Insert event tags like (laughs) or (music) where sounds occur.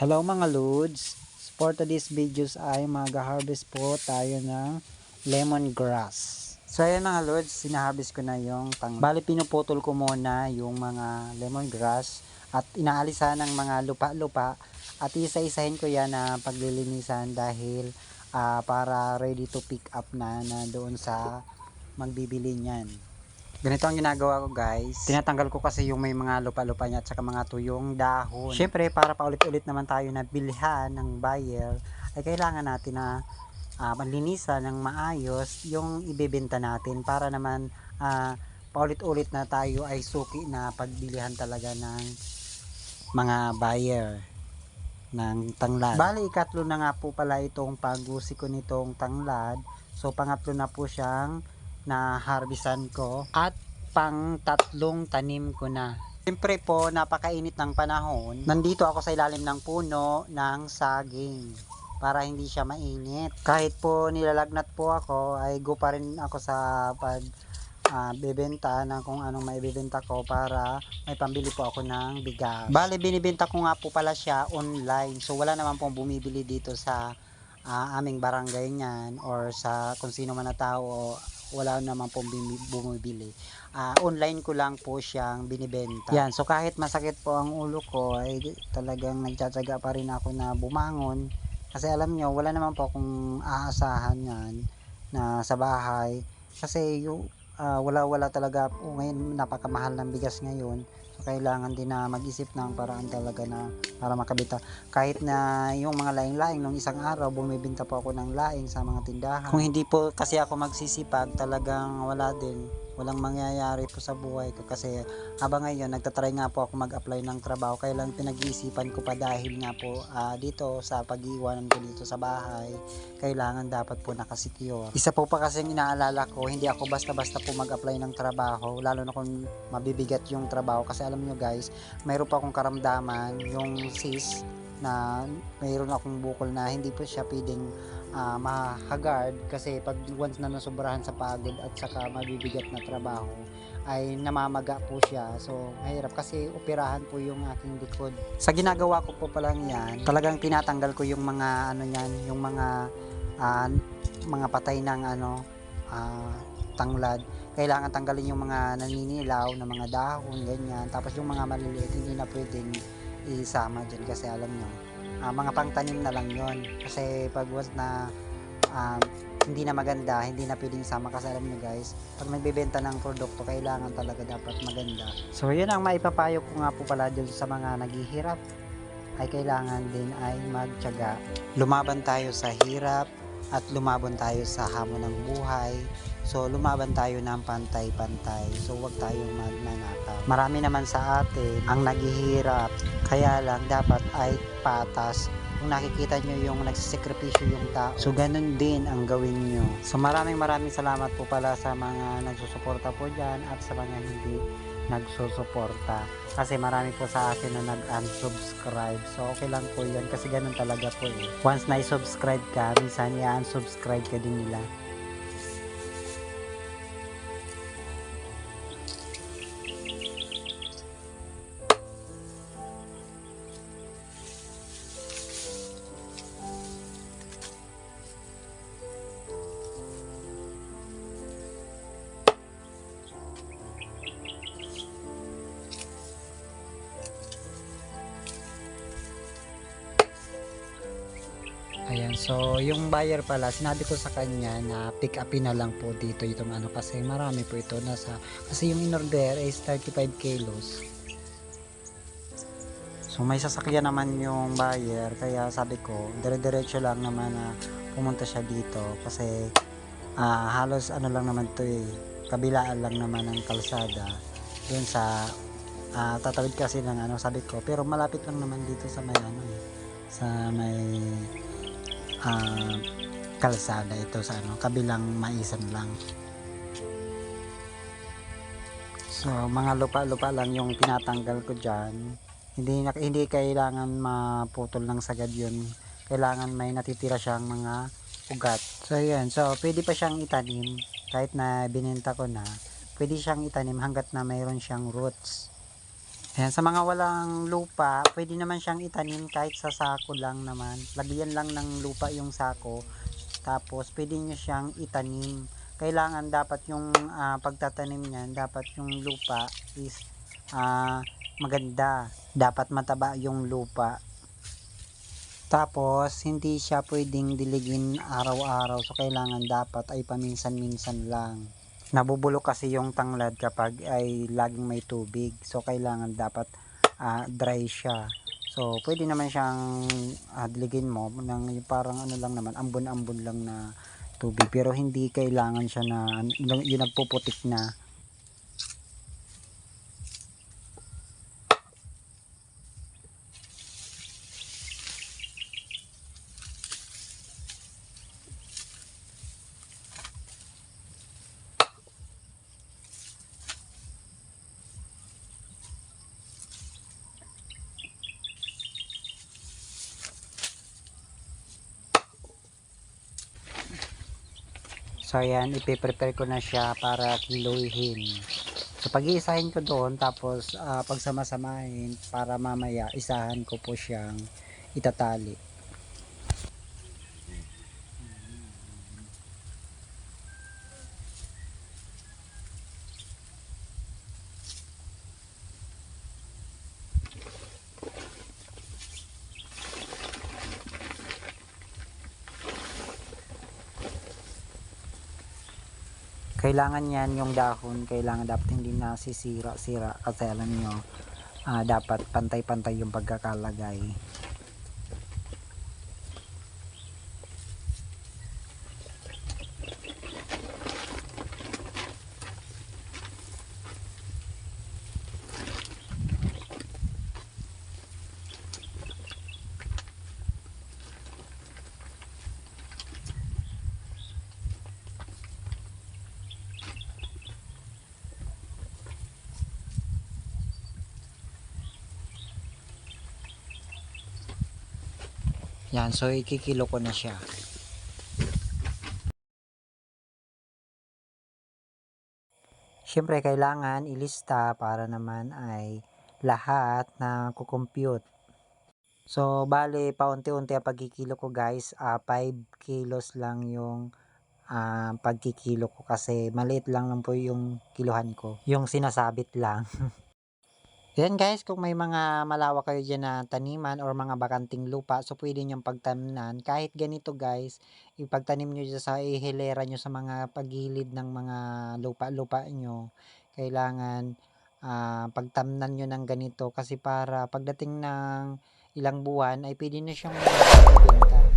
Hello mga Lods! For today's videos ay mag-harvest po tayo ng lemongrass. So ayan mga Lods, sinaharvest ko na yung tang... Bali pinuputol ko muna yung mga lemongrass at inaalisa ng mga lupa-lupa at isa-isahin ko yan na paglilinisan dahil ah, para ready to pick up na na doon sa magbibili niyan. Ganito ang ginagawa ko guys. Tinatanggal ko kasi yung may mga lupa-lupa niya at saka mga tuyong dahon. Siyempre para paulit-ulit naman tayo na bilhan ng buyer ay kailangan natin na uh, manlinisan ng maayos yung ibebenta natin para naman ah, paulit-ulit na tayo ay suki na pagbilihan talaga ng mga buyer ng tanglad. Bali, ikatlo na nga po pala itong paggusi ko nitong tanglad. So, pangatlo na po siyang na harvestan ko at pang tatlong tanim ko na. Siyempre po, napakainit ng panahon. Nandito ako sa ilalim ng puno ng saging para hindi siya mainit. Kahit po nilalagnat po ako, ay go pa rin ako sa pag ah, bebenta ng kung anong maibebenta ko para may pambili po ako ng bigas. Bale, binibenta ko nga po pala siya online. So, wala naman pong bumibili dito sa ah, aming barangay niyan or sa kung sino man na tao wala naman pong bumibili. Ah, online ko lang po siyang binibenta. Yan, so kahit masakit po ang ulo ko, ay talagang nagtsatsaga pa rin ako na bumangon. Kasi alam nyo, wala naman po akong aasahan yan na sa bahay. Kasi yung ah, wala-wala talaga po ngayon, napakamahal ng bigas ngayon. Kailangan din na mag-isip ng paraan talaga na para makabita. Kahit na yung mga laing-laing nung isang araw, bumibinta po ako ng laing sa mga tindahan. Kung hindi po kasi ako magsisipag, talagang wala din. Walang mangyayari po sa buhay ko kasi habang ngayon nagtatry nga po ako mag-apply ng trabaho kaya lang pinag-iisipan ko pa dahil nga po ah, dito sa pag-iwanan ko dito sa bahay kailangan dapat po nakasecure. Isa po pa kasi inaalala ko, hindi ako basta-basta po mag-apply ng trabaho, lalo na kung mabibigat yung trabaho. Kasi alam nyo guys, mayroon pa akong karamdaman, yung sis, na mayroon akong bukol na hindi po siya pwedeng ah, mahagard kasi pag once na nasobrahan sa pagod at saka mabibigat na trabaho ay namamaga po siya. So mahirap kasi operahan po yung aking likod. Sa ginagawa ko po palang yan talagang tinatanggal ko yung mga ano yan yung mga ah, mga patay ng ano ah, tanglad. Kailangan tanggalin yung mga naninilaw na mga dahon ganyan. Tapos yung mga maliliit hindi na pwedeng isama dyan kasi alam nyo ah, mga pangtanim na lang yon kasi pag once na ah, hindi na maganda hindi na pwedeng isama kasi alam nyo guys pag nagbebenta ng produkto kailangan talaga dapat maganda. So yun ang maipapayo ko nga po pala dyan sa mga naghihirap. Ay kailangan din ay magtyaga. Lumaban tayo sa hirap at lumaban tayo sa hamon ng buhay So, lumaban tayo ng pantay-pantay. So, wag tayong magnanakaw. Marami naman sa atin ang naghihirap. Kaya lang, dapat ay patas. Kung nakikita nyo yung nagsisekripisyo yung tao. So, ganun din ang gawin nyo. So, maraming maraming salamat po pala sa mga nagsusuporta po dyan at sa mga hindi nagsusuporta. Kasi marami po sa akin na nag-unsubscribe. So, okay lang po yun. Kasi ganun talaga po eh. Once na-subscribe ka, minsan i-unsubscribe ka din nila. So yung buyer pala, sinabi ko sa kanya na pick upin na lang po dito itong ano kasi marami po ito nasa kasi yung in-order is 35 kilos. So may sasakyan naman yung buyer kaya sabi ko dire-diretso lang naman na pumunta siya dito kasi ah, halos ano lang naman to eh kabilaan lang naman ng kalsada yun sa ah, tatawid kasi ng ano sabi ko pero malapit lang naman dito sa may ano eh sa may ah, kalsada ito sa ano, kabilang maisan lang. So, mga lupa-lupa lang yung tinatanggal ko diyan. Hindi hindi kailangan maputol ng sagad 'yun. Kailangan may natitira siyang mga ugat. So, ayan. So, pwede pa siyang itanim kahit na binenta ko na. Pwede siyang itanim hanggat na mayroon siyang roots. Ayan, sa mga walang lupa, pwede naman siyang itanim kahit sa sako lang naman. Lagyan lang ng lupa yung sako. Tapos, pwede nyo siyang itanim. Kailangan dapat yung ah, pagtatanim niyan, dapat yung lupa is ah, maganda. Dapat mataba yung lupa. Tapos, hindi siya pwedeng diligin araw-araw. So, kailangan dapat ay paminsan-minsan lang. Nabubulok kasi yung tanglad kapag ay laging may tubig. So, kailangan dapat ah, dry siya. So, pwede naman siyang ah, diligin mo ng parang ano lang naman, ambon-ambon lang na tubig. Pero hindi kailangan siya na yung nagpuputik na. So, ayan, ipiprepare ko na siya para kiluhin. So, pag-iisahin ko doon, tapos ah, pagsama-samahin para mamaya isahan ko po siyang itatali. Kailangan yan yung dahon kailangan dapat hindi nasisira-sira kasi alam nyo ah, dapat pantay-pantay yung pagkakalagay yan so ikikilo ko na siya Siyempre, kailangan ilista para naman ay lahat na kukompute. So, bale, paunti-unti ang pagkikilo ko guys, ah 5 kilos lang yung ah, pagkikilo ko kasi maliit lang lang po yung kiluhan ko. Yung sinasabit lang. (laughs) Yan guys, kung may mga malawak kayo dyan na taniman or mga bakanting lupa, so pwede nyo pagtamnan. Kahit ganito guys, ipagtanim nyo dyan sa ihilera nyo sa mga paggilid ng mga lupa-lupa nyo. Kailangan ah, pagtamnan nyo ng ganito kasi para pagdating ng ilang buwan ay pwede na siyang ibenta.